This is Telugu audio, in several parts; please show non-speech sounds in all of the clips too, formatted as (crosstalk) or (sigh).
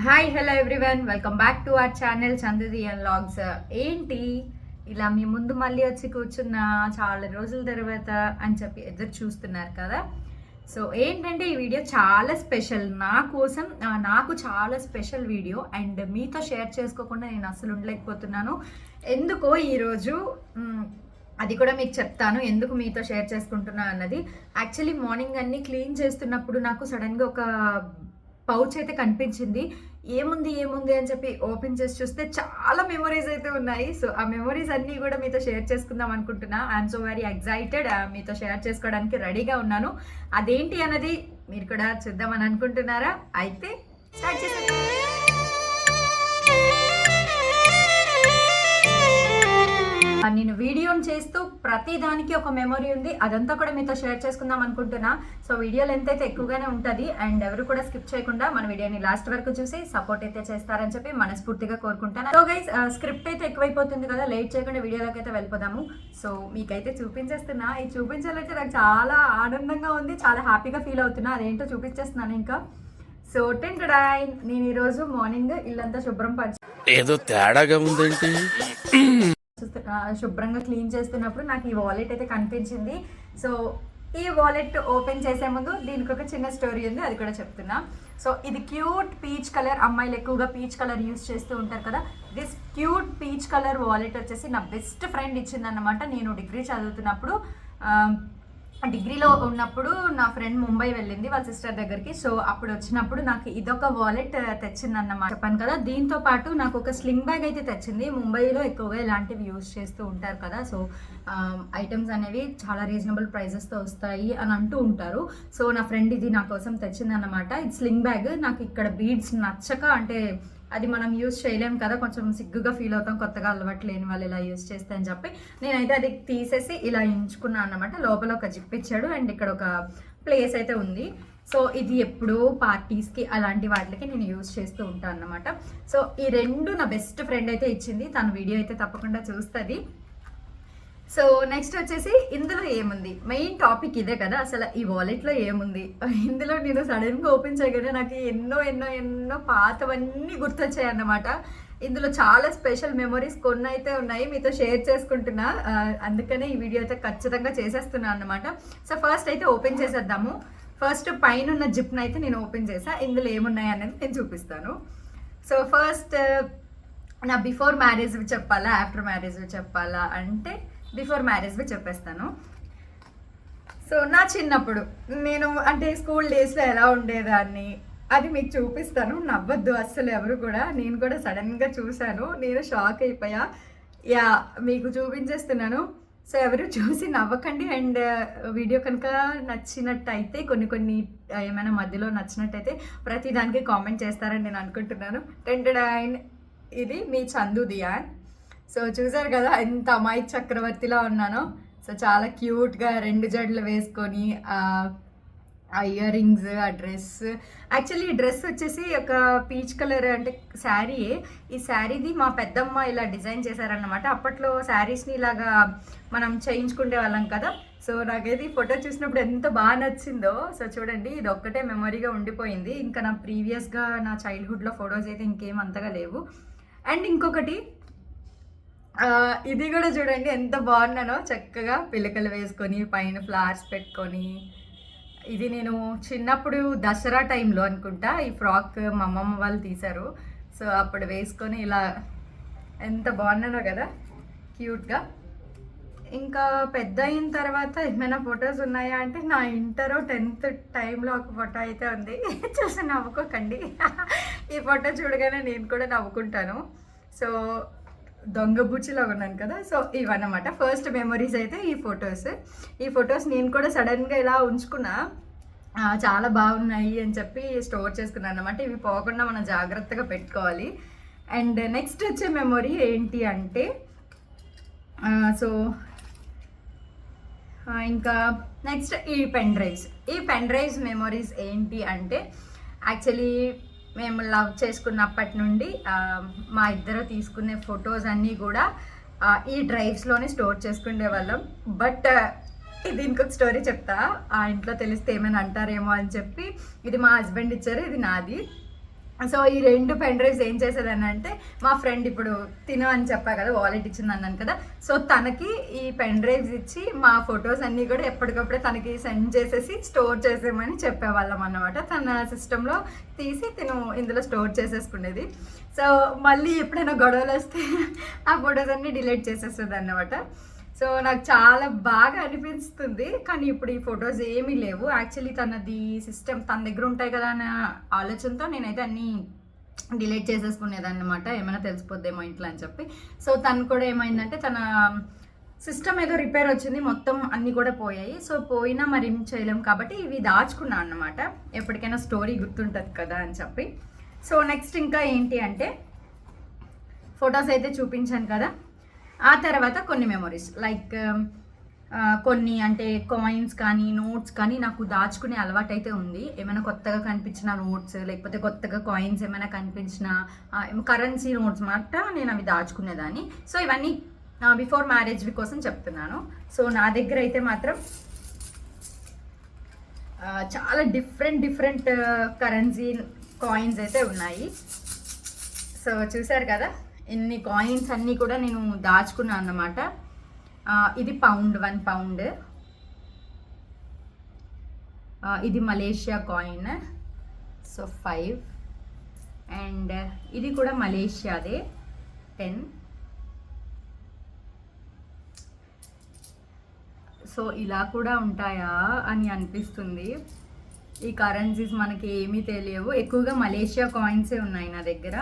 Hi hello everyone welcome back to our channel చందది and logs ఏంటి? ఇలా మీ ముందు మళ్ళీ వచ్చి కూర్చున్న చాలా రోజుల తర్వాత అని చెప్పి ఎదురు చూస్తున్నారు కదా. సో ఏంటంటే ఈ వీడియో చాలా స్పెషల్ నా కోసం నాకు చాలా స్పెషల్ వీడియో అండ్ మీతో షేర్ చేసుకోకుండా నేను అసలు ఉండలేకపోతున్నాను. ఎందుకో ఈరోజు అది కూడా మీకు చెప్తాను. ఎందుకు మీతో షేర్ చేసుకుంటున్నా అన్నది. యాక్చువల్లీ మార్నింగ్ అన్ని క్లీన్ చేస్తున్నప్పుడు నాకు సడన్గా ఒక పౌచ్ అయితే కనిపించింది. ఏముంది ఏముంది అని చెప్పి ఓపెన్ చేసి చూస్తే చాలా మెమరీస్ అయితే ఉన్నాయి. సో ఆ మెమరీస్ అన్నీ కూడా మీతో షేర్ చేసుకుందాం అనుకుంటున్నా. ఐఎమ్ సో వెరీ ఎగ్జైటెడ్ మీతో షేర్ చేసుకోవడానికి రెడీగా ఉన్నాను. అదేంటి అన్నది మీరు కూడా చూద్దామని అనుకుంటున్నారా? అయితే స్టార్ట్ చేసేద్దాం. నేను వీడియోని చేస్తూ ప్రతి దానికి ఒక మెమరీ ఉంది. అదంతా కూడా మీతో షేర్ చేసుకుందాం అనుకుంటున్నా. సో వీడియో లెంత్ అయితే ఎక్కువగానే ఉంటుంది. అండ్ ఎవరు కూడా స్కిప్ చేయకుండా మన వీడియోని లాస్ట్ వరకు చూసి సపోర్ట్ అయితే చేస్తారని చెప్పి మనస్ఫూర్తిగా కోరుకుంటాను సో గైస్ స్క్రిప్ట్ అయితే ఎక్కువైపోతుంది కదా లేట్ చేయకుండా వీడియోలోకి అయితే వెళ్ళిపోదాము. సో మీకైతే చూపించేస్తున్నా. ఇది చూపించాలంటే నాకు చాలా ఆనందంగా ఉంది చాలా హ్యాపీగా ఫీల్ అవుతున్నా. అదేంటో చూపించేస్తున్నాను ఇంకా. సో టెన్ నేను ఈరోజు మార్నింగ్ ఇల్లంతా శుభ్రం పరిచి ఏదో తేడాగా ఉందంటే చేస్తు శుభ్రంగా క్లీన్ చేస్తున్నప్పుడు నాకు ఈ వాలెట్ అయితే కనిపించింది. సో ఈ వాలెట్ ఓపెన్ చేసే ముందు దీనికి ఒక చిన్న స్టోరీ ఉంది అది కూడా చెప్తున్నా. సో ఇది క్యూట్ పీచ్ కలర్ అమ్మాయిలు ఎక్కువగా పీచ్ కలర్ యూస్ చేస్తూ ఉంటారు కదా. This cute peach colour wallet వచ్చేసి నా బెస్ట్ ఫ్రెండ్ ఇచ్చిందన్నమాట. నేను డిగ్రీ చదువుతున్నప్పుడు డిగ్రీలో ఉన్నప్పుడు నా ఫ్రెండ్ ముంబై వెళ్ళింది వాళ్ళ సిస్టర్ దగ్గరికి. సో అప్పుడు వచ్చినప్పుడు నాకు ఇదొక వాలెట్ తెచ్చింది అన్నమాట చెప్పాను కదా దీంతో పాటు నాకు ఒక స్లింగ్ బ్యాగ్ అయితే తెచ్చింది. ముంబైలో ఎక్కువగా ఇలాంటివి యూజ్ చేస్తూ ఉంటారు కదా సో ఐటమ్స్ అనేవి చాలా రీజనబుల్ ప్రైజెస్తో వస్తాయి అని అంటూ ఉంటారు. సో నా ఫ్రెండ్ ఇది నా కోసం తెచ్చింది అన్నమాట ఇది స్లింగ్ బ్యాగ్ నాకు ఇక్కడ బీడ్స్ నచ్చక అంటే అది మనం యూజ్ చేయలేం కదా కొంచెం సిగ్గుగా ఫీల్ అవుతాం కొత్తగా అలవాటు లేని వాళ్ళు ఇలా యూజ్ చేస్తే అని చెప్పి. నేనైతే అది తీసేసి ఇలా ఎంచుకున్నాను అనమాట లోపల ఒక జిప్ ఇచ్చాడు అండ్ ఇక్కడ ఒక ప్లేస్ అయితే ఉంది. సో ఇది ఎప్పుడూ పార్టీస్కి అలాంటి వాటికి నేను యూజ్ చేస్తూ ఉంటాను అనమాట సో ఈ రెండు నా బెస్ట్ ఫ్రెండ్ అయితే ఇచ్చింది. తన వీడియో అయితే తప్పకుండా చూస్తుంది. సో నెక్స్ట్ వచ్చేసి ఇందులో ఏముంది? మెయిన్ టాపిక్ ఇదే కదా అసలు ఈ వాలెట్లో ఏముంది? ఇందులో నేను సడన్గా ఓపెన్ చేయగానే నాకు ఎన్నో ఎన్నో ఎన్నో పాతవన్నీ గుర్తొచ్చాయి అన్నమాట ఇందులో చాలా స్పెషల్ మెమరీస్ కొన్ని అయితే ఉన్నాయి మీతో షేర్ చేసుకుంటున్నా. అందుకనే ఈ వీడియో అయితే ఖచ్చితంగా చేసేస్తున్నాను అనమాట సో ఫస్ట్ అయితే ఓపెన్ చేసేద్దాము. ఫస్ట్ పైన ఉన్న జిప్ని అయితే నేను ఓపెన్ చేసా. ఇందులో ఏమున్నాయి అనేది నేను చూపిస్తాను. సో ఫస్ట్ నా బిఫోర్ మ్యారేజ్ చెప్పాలా ఆఫ్టర్ మ్యారేజ్ చెప్పాలా అంటే బిఫోర్ మ్యారేజ్ చెప్పేస్తాను. సో నా చిన్నప్పుడు నేను అంటే స్కూల్ డేస్లో ఎలా ఉండేదాన్ని అది మీకు చూపిస్తాను. నవ్వద్దు అస్సలు ఎవరు కూడా. నేను కూడా సడన్గా చూశాను. నేను షాక్ అయిపోయా. యా మీకు చూపించేస్తున్నాను. సో ఎవరు చూసి నవ్వకండి. అండ్ వీడియో కనుక నచ్చినట్టయితే కొన్ని కొన్ని ఏమైనా మధ్యలో నచ్చినట్టయితే ప్రతి దానికి కామెంట్ చేస్తారని నేను అనుకుంటున్నాను. టెంటెడ్ అండ్ ఇది మీ చందు దియాన్. సో చూసారు కదా ఎంత అమాయి చక్రవర్తిలా ఉన్నానో. సో చాలా క్యూట్గా రెండు జడలు వేసుకొని ఆ ఆ ఇయర్ రింగ్స్ ఆ డ్రెస్. యాక్చువల్లీ ఈ డ్రెస్ వచ్చేసి ఒక పీచ్ కలర్ అంటే శారీ ఈ శారీది మా పెద్దమ్మ ఇలా డిజైన్ చేశారన్నమాట. అప్పట్లో శారీస్ని ఇలాగా మనం చేయించుకునే వాళ్ళం కదా. సో నాకైతే ఈ ఫోటో చూసినప్పుడు ఎంత బాగా నచ్చిందో. సో చూడండి ఇది ఒక్కటే మెమొరీగా ఉండిపోయింది. ఇంకా నా ప్రీవియస్గా నా చైల్డ్హుడ్లో ఫొటోస్ అయితే ఇంకేం అంతగా లేవు. అండ్ ఇంకొకటి ఇది కూడా చూడండి ఎంత బాగున్నానో. చక్కగా పిలకలు వేసుకొని పైన ఫ్లవర్స్ పెట్టుకొని. ఇది నేను చిన్నప్పుడు దసరా టైంలో అనుకుంటా ఈ ఫ్రాక్ మా అమ్మమ్మ వాళ్ళు తీశారు. సో అప్పుడు వేసుకొని ఇలా ఎంత బాగున్నానో కదా క్యూట్గా. ఇంకా పెద్ద అయిన తర్వాత ఏమైనా ఫొటోస్ ఉన్నాయా అంటే నా ఇంటర్ టెన్త్ టైంలో ఒక ఫోటో అయితే ఉంది. (laughs) చూసి నవ్వుకోకండి. (laughs) ఈ ఫోటో చూడగానే నేను కూడా నవ్వుకుంటాను. సో దొంగ బుచ్చిలో ఉన్నాను కదా సో ఇవన్నమాట. ఫస్ట్ మెమరీస్ అయితే ఈ ఫొటోస్ ఈ ఫొటోస్ నేను కూడా సడన్గా ఇలా ఉంచుకున్నా. చాలా బాగున్నాయి అని చెప్పి స్టోర్ చేసుకున్నాను అనమాట ఇవి పోకుండా మనం జాగ్రత్తగా పెట్టుకోవాలి. అండ్ నెక్స్ట్ వచ్చే మెమొరీ ఏంటి అంటే సో ఇంకా నెక్స్ట్ ఈ పెన్ డ్రైవ్స్ ఈ పెన్ డ్రైవ్స్ మెమొరీస్ ఏంటి అంటే యాక్చువల్లీ మేము లవ్ చేసుకున్నప్పటి నుండి మా ఇద్దరు తీసుకునే ఫొటోస్ అన్నీ కూడా ఈ డ్రైవ్స్లోనే స్టోర్ చేసుకునే వాళ్ళం. బట్ దీనికి ఒక స్టోరీ చెప్తా. ఆ ఇంట్లో తెలిస్తే ఏమైనా అంటారేమో అని చెప్పి ఇది మా హస్బెండ్ ఇచ్చారు ఇది నాది. సో ఈ రెండు పెన్ డ్రైవ్స్ ఏం చేసేదని అంటే మా ఫ్రెండ్ ఇప్పుడు తిను అని చెప్పా కదా వాలెట్ ఇచ్చింది అన్నాను కదా. సో తనకి ఈ పెన్ డ్రైవ్స్ ఇచ్చి మా ఫొటోస్ అన్నీ కూడా ఎప్పటికప్పుడే తనకి సెండ్ చేసేసి స్టోర్ చేసేయమని చెప్పేవాళ్ళం అన్నమాట. తన సిస్టంలో తీసి తిను ఇందులో స్టోర్ చేసేసుకునేది. సో మళ్ళీ ఎప్పుడైనా గొడవలు వస్తే ఆ ఫొటోస్ అన్నీ డిలీట్ చేసేస్తుంది అన్నమాట. సో నాకు చాలా బాగా అనిపిస్తుంది. కానీ ఇప్పుడు ఈ ఫొటోస్ ఏమీ లేవు. యాక్చువల్లీ తనది సిస్టమ్ తన దగ్గర ఉంటాయి కదా అనే ఆలోచనతో నేనైతే అన్నీ డిలీట్ చేసేసుకునేదన్నమాట. ఏమైనా తెలిసిపోద్దేమో ఇంట్లో అని చెప్పి. సో తను కూడా ఏమైందంటే తన సిస్టమ్ ఏదో రిపేర్ వచ్చింది. మొత్తం అన్నీ కూడా పోయాయి. సో పోయినా మరి ఏం చేయలేం కాబట్టి ఇవి దాచుకున్నాను అన్నమాట. ఎప్పటికైనా స్టోరీ గుర్తుంటుంది కదా అని చెప్పి. సో నెక్స్ట్ ఇంకా ఏంటి అంటే ఫొటోస్ అయితే చూపించాను కదా. ఆ తర్వాత కొన్ని మెమొరీస్ లైక్ um, కొన్ని అంటే కాయిన్స్ కానీ నోట్స్ కానీ నాకు దాచుకునే అలవాటు అయితే ఉంది. ఏమైనా కొత్తగా కనిపించిన నోట్స్ లేకపోతే కొత్తగా కాయిన్స్ ఏమైనా కనిపించిన కరెన్సీ నోట్స్ మాట నేను అవి దాచుకునేదాన్ని. సో ఇవన్నీ బిఫోర్ మ్యారేజ్ కోసం చెప్తున్నాను. సో నా దగ్గర అయితే మాత్రం చాలా డిఫరెంట్ డిఫరెంట్ కరెన్సీ కాయిన్స్ అయితే ఉన్నాయి. సో చూసారు కదా? ఇన్ని కాయిన్స్ అన్నీ కూడా నేను దాచుకున్నాను అన్నమాట. ఇది పౌండ్ వన్ పౌండ్ ఇది Malaysia coin so five and ఇది కూడా మలేషియాదే టెన్ సో ఇలా కూడా ఉంటాయా అని అనిపిస్తుంది. ఈ కరెన్సీస్ మనకి ఏమీ తెలియవు. ఎక్కువగా మలేషియా కాయిన్సే ఉన్నాయి నా దగ్గర.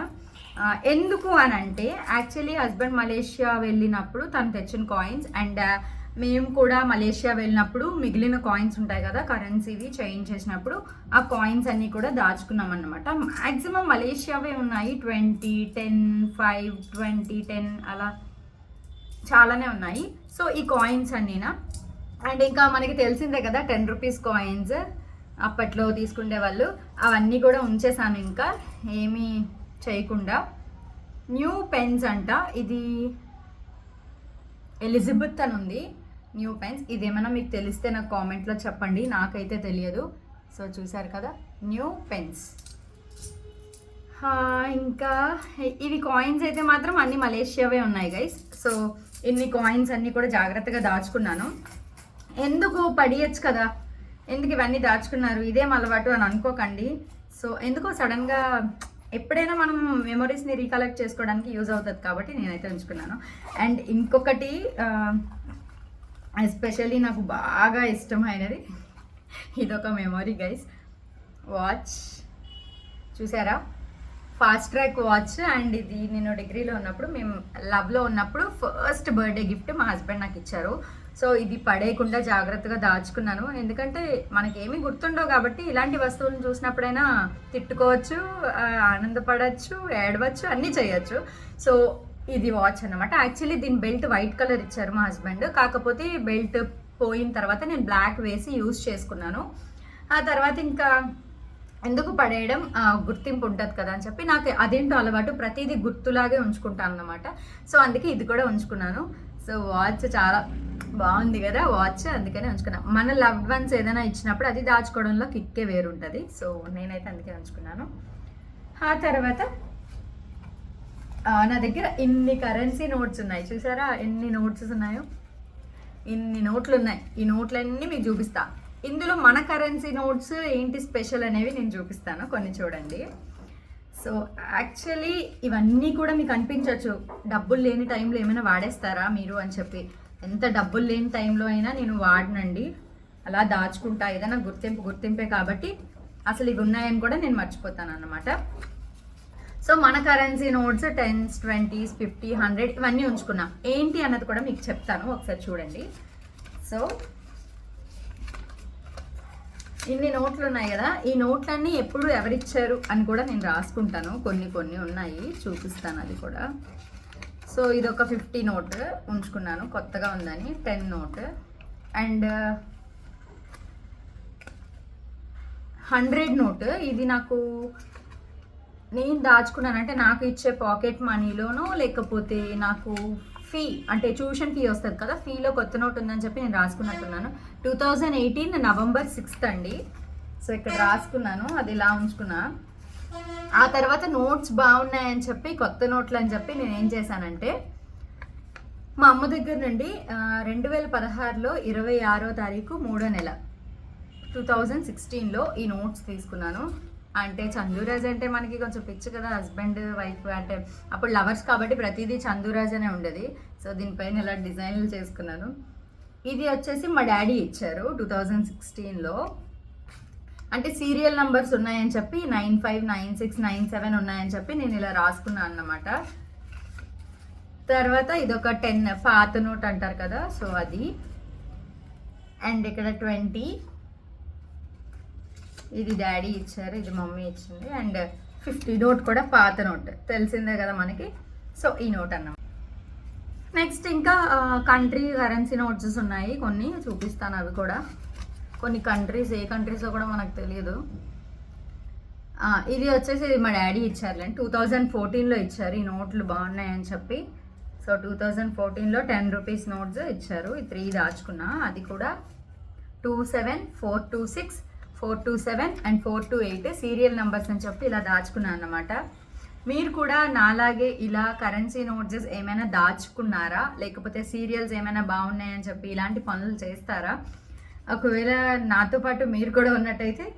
ఎందుకు అని అంటే యాక్చువల్లీ హస్బెండ్ మలేషియా వెళ్ళినప్పుడు తను తెచ్చిన కాయిన్స్ అండ్ uh, మేము కూడా మలేషియా వెళ్ళినప్పుడు మిగిలిన కాయిన్స్ ఉంటాయి కదా కరెన్సీవి చేంజ్ చేసినప్పుడు ఆ కాయిన్స్ అన్నీ కూడా దాచుకున్నాం అనమాట మ్యాక్సిమం మలేషియావే ఉన్నాయి twenty ten five twenty ten అలా చాలానే ఉన్నాయి. సో ఈ కాయిన్స్ అన్నీనా? అండ్ ఇంకా మనకి తెలిసిందే కదా టెన్ రూపీస్ కాయిన్స్ అప్పట్లో తీసుకునే వాళ్ళు. అవన్నీ కూడా ఉంచేసాను ఇంకా. ఏమీ చేయకుండా న్యూ పెన్స్ అంట ఇది ఎలిజబెత్ అని ఉంది. New pence. ఇదేమైనా మీకు తెలిస్తే నాకు కామెంట్లో చెప్పండి. నాకైతే తెలియదు. సో చూసారు కదా న్యూ పెన్స్. ఇంకా ఇవి కాయిన్స్ అయితే మాత్రం అన్ని మలేషియావే ఉన్నాయి గైస్ సో ఇన్ని కాయిన్స్ అన్నీ కూడా జాగ్రత్తగా దాచుకున్నాను. ఎందుకు పడియచ్చు కదా? ఎందుకు ఇవన్నీ దాచుకున్నారు? ఇదేం అలవాటు అని అనుకోకండి. సో ఎందుకో సడన్గా ఎప్పుడైనా మనం మెమొరీస్ని రీకలెక్ట్ చేసుకోవడానికి యూజ్ అవుతుంది కాబట్టి నేనైతే ఉంచుకున్నాను అండ్ ఇంకొకటి ఎస్పెషల్లీ నాకు బాగా ఇష్టమైనది ఇదొక మెమొరీ గైస్ వాచ్ చూసారా? ఫాస్ట్ ట్రాక్ వాచ్ అండ్ ఇది నేను డిగ్రీలో ఉన్నప్పుడు మేము లవ్లో ఉన్నప్పుడు ఫస్ట్ బర్త్డే గిఫ్ట్ మా హస్బెండ్ నాకు ఇచ్చారు. సో ఇది పడేయకుండా జాగ్రత్తగా దాచుకున్నాను. ఎందుకంటే మనకేమి గుర్తుండవు కాబట్టి ఇలాంటి వస్తువులను చూసినప్పుడైనా తిట్టుకోవచ్చు ఆనందపడవచ్చు ఏడవచ్చు అన్నీ చేయొచ్చు. సో ఇది వాచ్ అన్నమాట. యాక్చువల్లీ దీని బెల్ట్ వైట్ కలర్ ఇచ్చారు మా హస్బెండ్. కాకపోతే బెల్ట్ పోయిన తర్వాత నేను బ్లాక్ వేసి యూస్ చేసుకున్నాను. ఆ తర్వాత ఇంకా ఎందుకు పడేయడం గుర్తింపు ఉంటుంది కదా అని చెప్పి నాకు అదేంటో అలవాటు ప్రతిదీ గుర్తులాగే ఉంచుకుంటాను అన్నమాట. సో అందుకే ఇది కూడా ఉంచుకున్నాను. సో వాచ్ చాలా బాగుంది కదా వాచ్ అందుకనే ఉంచుకున్నాను మన లవ్ వన్స్ ఏదైనా ఇచ్చినప్పుడు అది దాచుకోవడంలో కిక్కే వేరుంటుంది. సో నేనైతే అందుకే ఉంచుకున్నాను. ఆ తర్వాత నా దగ్గర ఇన్ని కరెన్సీ నోట్స్ ఉన్నాయి. చూసారా? ఎన్ని నోట్స్ ఉన్నాయో? ఇన్ని నోట్లు ఉన్నాయి. ఈ నోట్లన్నీ మీకు చూపిస్తా. ఇందులో మన కరెన్సీ నోట్స్ ఏంటి స్పెషల్ అనేవి నేను చూపిస్తాను. కొన్ని చూడండి. సో యాక్చువల్లీ ఇవన్నీ కూడా మీకు అనిపించవచ్చు డబ్బులు లేని టైంలో ఏమైనా వాడేస్తారా మీరు అని చెప్పి. ఎంత డబ్బులు లేని టైంలో అయినా నేను వాడనండి. అలా దాచుకుంటా. ఏదైనా గుర్తింపు గుర్తింపే కాబట్టి అసలు ఇవి ఉన్నాయని కూడా నేను మర్చిపోతాను అన్నమాట. సో మన currency notes tens twenties fifty hundred ఇవన్నీ ఉంచుకున్నాం. ఏంటి అన్నది కూడా మీకు చెప్తాను. ఒకసారి చూడండి. సో ఇన్ని నోట్లు ఉన్నాయి కదా. ఈ నోట్లన్నీ ఎప్పుడు ఎవరిచ్చారు అని కూడా నేను రాసుకుంటాను. కొన్ని కొన్ని ఉన్నాయి. చూపిస్తాను అది కూడా. సో ఇది ఒక ఫిఫ్టీ నోట్ ఉంచుకున్నాను. కొత్తగా ఉందని ten note. And hundred note. ఇది నాకు నేను దాచుకున్నాను అంటే నాకు ఇచ్చే పాకెట్ మనీలోనో లేకపోతే నాకు ఫీ అంటే ట్యూషన్ ఫీ వస్తుంది కదా ఫీలో కొత్త నోట్ ఉందని చెప్పి నేను రాసుకున్నట్టున్నాను. Two thousand eighteen November sixth అండి. సో ఇక్కడ రాసుకున్నాను అది ఇలా ఉంచుకున్నా. ఆ తర్వాత నోట్స్ బాగున్నాయని చెప్పి కొత్త నోట్లు అని చెప్పి నేను ఏం చేశానంటే మా అమ్మ దగ్గర నుండి రెండు వేల పదహారులో ఇరవై ఆరో తారీఖు మూడో నెల టూ థౌజండ్ సిక్స్టీన్లో ఈ నోట్స్ తీసుకున్నాను. అంటే చందూరాజ్ అంటే మనకి కొంచెం పిచ్చి కదా హస్బెండ్ వైఫ్ అంటే అప్పుడు లవర్స్ కాబట్టి ప్రతిదీ చందూరాజ్ అనే ఉండేది. సో దీనిపైన ఇలా డిజైన్లు చేసుకున్నాను. ఇది వచ్చేసి మా డాడీ ఇచ్చారు టూ థౌజండ్ సిక్స్టీన్లో. అంటే సీరియల్ నంబర్స్ ఉన్నాయని చెప్పి nine five nine six nine seven ఉన్నాయని చెప్పి నేను ఇలా రాసుకున్నాను అన్నమాట. తర్వాత ఇదొక టెన్ పాత నోట్ అంటారు కదా సో అది. అండ్ ఇక్కడ ట్వంటీ ఇది డాడీ ఇచ్చారు ఇది మమ్మీ ఇచ్చింది. అండ్ ఫిఫ్టీ నోట్ కూడా పాత నోట్ తెలిసిందే కదా మనకి. సో ఈ నోట్ అన్నమాట. నెక్స్ట్ ఇంకా కంట్రీ కరెన్సీ నోట్స్ ఉన్నాయి కొన్ని. చూపిస్తాను అవి కూడా. కొన్ని కంట్రీస్ ఏ కంట్రీస్లో కూడా మనకు తెలియదు ఇది వచ్చేసి ఇది మా డాడీ ఇచ్చారులేండి. టూ థౌజండ్ ఫోర్టీన్లో ఇచ్చారు. ఈ నోట్లు బాగున్నాయని చెప్పి. సో టూ థౌజండ్ ఫోర్టీన్లో టెన్ రూపీస్ నోట్స్ ఇచ్చారు. ఈ త్రీ దాచుకున్నా. అది కూడా two seven four two six four two seven and four two eight serial numbers అని చెప్పి ఇలా దాచుకున్నాను అన్నమాట. మీరు కూడా నాలాగే ఇలా కరెన్సీ నోట్స్ ఏమైనా దాచుకున్నారా? లేకపోతే సీరియల్స్ ఏమైనా బాగున్నాయని చెప్పి ఇలాంటి పనులు చేస్తారా? ఒకవేళ నాతో పాటు మీరు కూడా ఉన్నట్టయితే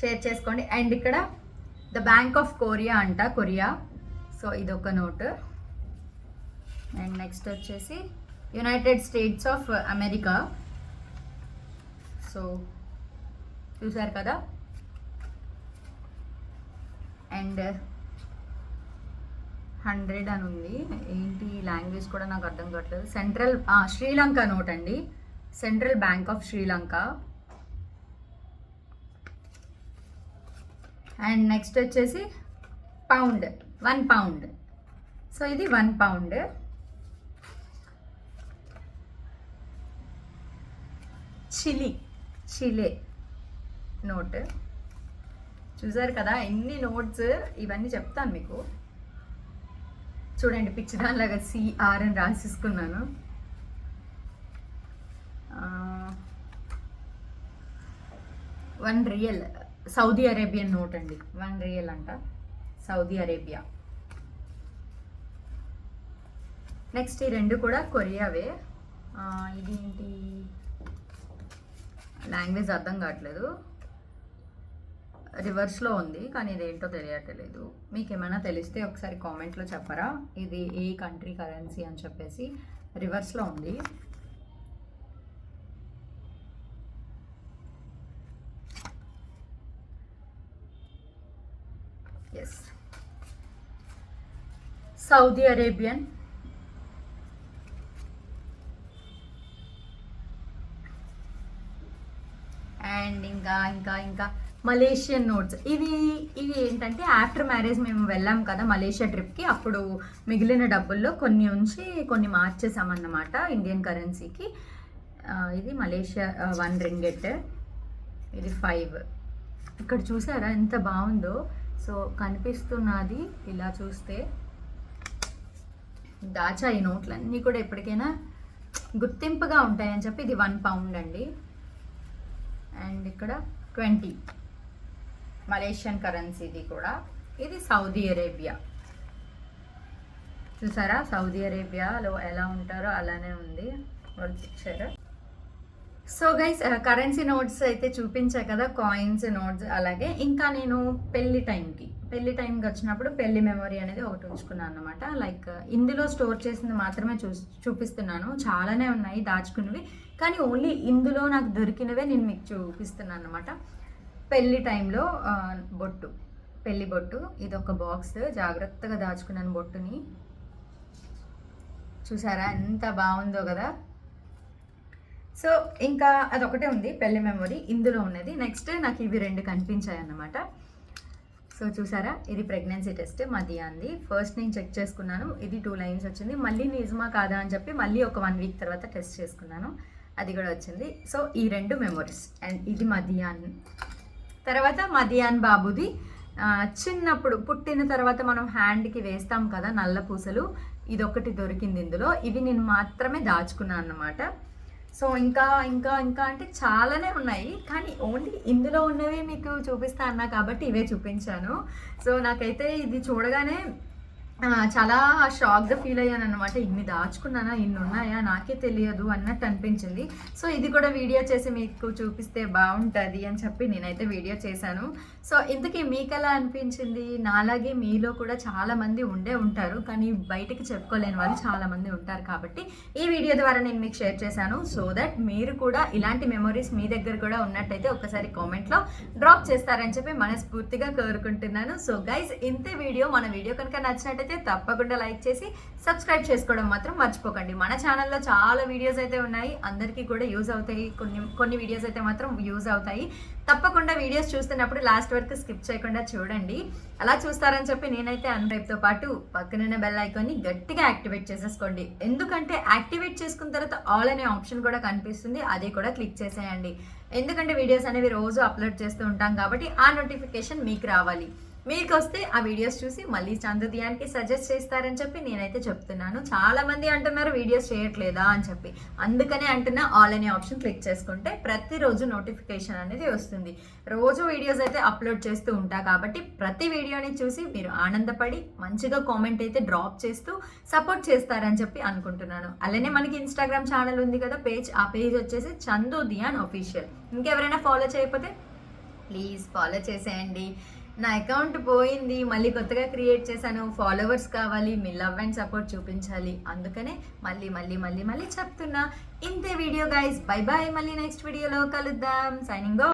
షేర్ చేసుకోండి. అండ్ ఇక్కడ ద బ్యాంక్ ఆఫ్ కొరియా అంట కొరియా. సో ఇదొక నోట్. అండ్ నెక్స్ట్ వచ్చేసి United States of America. So చూసారు కదా? అండ్ హండ్రెడ్ అని ఉంది. ఏంటి లాంగ్వేజ్ కూడా నాకు అర్థం కావట్లేదు. సెంట్రల్ శ్రీలంక నోట్ అండి central bank of Sri Lanka. And next వచ్చేసి పౌండ్ వన్ పౌండ్. సో ఇది one pound. Chile. Chile note. చూసారు కదా ఎన్ని నోట్స్ ఇవన్నీ చెప్తాను మీకు. చూడండి పిచ్చిదానిలాగా సిఆర్ అని రాసేసుకున్నాను. One riyal Saudi Arabian note అండి. వన్ రియల్ అంట. సౌదీ అరేబియా నెక్స్ట్ ఈ రెండు కూడా కొరియావే. ఇదేంటి ఇది ఏంటి? లాంగ్వేజ్ అర్థం కావట్లేదు. రివర్స్లో ఉంది కానీ ఇదేంటో తెలియట్లేదు. మీకు ఏమైనా తెలిస్తే ఒకసారి కామెంట్లో చెప్పరా? ఇది ఏ కంట్రీ కరెన్సీ అని చెప్పేసి రివర్స్లో ఉంది. సౌదీ అరేబియన్ అండ్ ఇంకా ఇంకా ఇంకా. మలేషియన్ నోట్స్ ఇవి ఇవి ఏంటంటే ఆఫ్టర్ మ్యారేజ్ మేము వెళ్ళాం కదా మలేషియా ట్రిప్కి అప్పుడు మిగిలిన డబ్బుల్లో కొన్ని ఉంచి కొన్ని మార్చేసామన్నమాట ఇండియన్ కరెన్సీకి ఇది మలేషియా వన్ రింగెట్ ఇది ఫైవ్ ఇక్కడ చూసారా ఎంత బాగుందో? సో కనిపిస్తున్నది ఇలా చూస్తే. దాచా ఈ నోట్లన్నీ కూడా ఎప్పటికైనా గుర్తింపుగా ఉంటాయని చెప్పి ఇది వన్ పౌండ్ అండి. అండ్ ఇక్కడ ట్వంటీ మలేషియన్ కరెన్సీది కూడా. ఇది సౌదీ అరేబియా. చూసారా? సౌదీ అరేబియాలో ఎలా ఉంటారో అలానే ఉంది. వాళ్ళు ఇచ్చారు. సో గైస్ కరెన్సీ నోట్స్ అయితే చూపించా కదా కాయిన్స్ నోట్స్ అలాగే. ఇంకా నేను పెళ్ళి టైంకి పెళ్ళి టైంకి వచ్చినప్పుడు పెళ్ళి మెమొరీ అనేది ఒకటి ఉంచుకున్నాను అనమాట లైక్ uh, ఇందులో స్టోర్ చేసింది మాత్రమే చూ చూపిస్తున్నాను. చాలానే ఉన్నాయి దాచుకున్నవి కానీ ఓన్లీ ఇందులో నాకు దొరికినవే నేను మీకు చూపిస్తున్నాను అనమాట పెళ్ళి టైంలో uh, బొట్టు పెళ్ళి బొట్టు. ఇది ఒక బాక్స్ జాగ్రత్తగా దాచుకున్నాను బొట్టుని. చూసారా? ఎంత బాగుందో కదా? సో ఇంకా అదొకటే ఉంది పెళ్ళి మెమొరీ. ఇందులో ఉన్నది. నెక్స్ట్ నాకు ఇవి రెండు కనిపించాయి అన్నమాట సో చూసారా? ఇది ప్రెగ్నెన్సీ టెస్ట్ మధ్యాహ్నది ఫస్ట్ నేను చెక్ చేసుకున్నాను. ఇది టూ లైన్స్ వచ్చింది. మళ్ళీ నిజమా కాదా అని చెప్పి మళ్ళీ ఒక వన్ వీక్ తర్వాత టెస్ట్ చేసుకున్నాను. అది కూడా వచ్చింది. సో ఈ రెండు మెమొరీస్ అండ్ ఇది మధ్యాహ్న్ తర్వాత మధ్యాహ్న్ బాబుది. చిన్నప్పుడు పుట్టిన తర్వాత మనం హ్యాండ్కి వేస్తాం కదా నల్ల పూసలు. ఇదొకటి దొరికింది ఇందులో. ఇవి నేను మాత్రమే దాచుకున్నాను అన్నమాట సో ఇంకా ఇంకా ఇంకా అంటే చాలానే ఉన్నాయి. కానీ ఓన్లీ ఇందులో ఉన్నవి మీకు చూపిస్తా అన్నా కాబట్టి ఇవే చూపించాను. సో నాకైతే ఇది చూడగానే చాలా షాక్గా ఫీల్ అయ్యాను అనమాట ఇన్ని దాచుకున్నానా? ఇన్ని ఉన్నాయా? నాకే తెలియదు అన్నట్టు అనిపించింది. సో ఇది కూడా వీడియో చేసి మీకు చూపిస్తే బాగుంటుంది అని చెప్పి నేనైతే వీడియో చేశాను. సో ఇంతకీ మీకు ఎలా అనిపించింది? నాలాగే మీలో కూడా చాలామంది ఉండే ఉంటారు. కానీ బయటికి చెప్పుకోలేని వాళ్ళు చాలామంది ఉంటారు కాబట్టి ఈ వీడియో ద్వారా నేను మీకు షేర్ చేశాను. సో దట్ మీరు కూడా ఇలాంటి మెమొరీస్ మీ దగ్గర కూడా ఉన్నట్టయితే ఒకసారి కామెంట్లో డ్రాప్ చేస్తారని చెప్పి మనస్ఫూర్తిగా కోరుకుంటున్నాను. సో గైస్ ఇంతే వీడియో. మన వీడియో కనుక నచ్చినట్టయితే తప్పకుండా లైక్ చేసి సబ్స్క్రైబ్ చేసుకోవడం మాత్రం మర్చిపోకండి. మన ఛానల్లో చాలా వీడియోస్ అయితే ఉన్నాయి. అందరికీ కూడా యూజ్ అవుతాయి. కొన్ని కొన్ని వీడియోస్ అయితే మాత్రం యూజ్ అవుతాయి. తప్పకుండా వీడియోస్ చూస్తున్నప్పుడు లాస్ట్ వరకు స్కిప్ చేయకుండా చూడండి. అలా చూస్తారని చెప్పి నేనైతే అన్రైప్తో పాటు పక్కనున్న బెల్ ఐకాన్ని గట్టిగా యాక్టివేట్ చేసేసుకోండి. ఎందుకంటే యాక్టివేట్ చేసుకున్న తర్వాత ఆల్ అనే ఆప్షన్ కూడా కనిపిస్తుంది. అది కూడా క్లిక్ చేసేయండి. ఎందుకంటే వీడియోస్ అనేవి రోజు అప్లోడ్ చేస్తూ ఉంటాం కాబట్టి ఆ నోటిఫికేషన్ మీకు రావాలి. మీకు వస్తే ఆ వీడియోస్ చూసి మళ్ళీ చంద్రదియానికి సజెస్ట్ చేస్తారని చెప్పి నేనైతే చెప్తున్నాను. చాలా మంది అంటున్నారు వీడియోస్ చేయట్లేదా అని చెప్పి. అందుకనే అంటున్నా ఆల్ అనే ఆప్షన్ క్లిక్ చేసుకుంటే ప్రతిరోజు నోటిఫికేషన్ అనేది వస్తుంది. రోజు వీడియోస్ అయితే అప్లోడ్ చేస్తూ ఉంటా కాబట్టి ప్రతి వీడియోని చూసి మీరు ఆనందపడి మంచిగా కామెంట్ అయితే డ్రాప్ చేస్తూ సపోర్ట్ చేస్తారని చెప్పి అనుకుంటున్నాను. అలానే మనకి ఇన్స్టాగ్రామ్ ఛానల్ ఉంది కదా పేజ్ ఆ పేజ్ వచ్చేసి చందు దియాన్ అఫీషియల్ ఇంకెవరైనా ఫాలో చేయకపోతే ప్లీజ్ ఫాలో చేసేయండి. నా అకౌంట్ పోయింది మళ్ళీ కొత్తగా క్రియేట్ చేశాను ఫాలోవర్స్ కావాలి మీ లవ్ అండ్ సపోర్ట్ చూపించాలి. అందుకనే మళ్ళీ మళ్ళీ మళ్ళీ మళ్ళీ చెప్తున్నా. ఇంతే వీడియో గైస్ బై బాయ్ మళ్ళీ నెక్స్ట్ వీడియోలో కలుద్దాం. సైనింగ్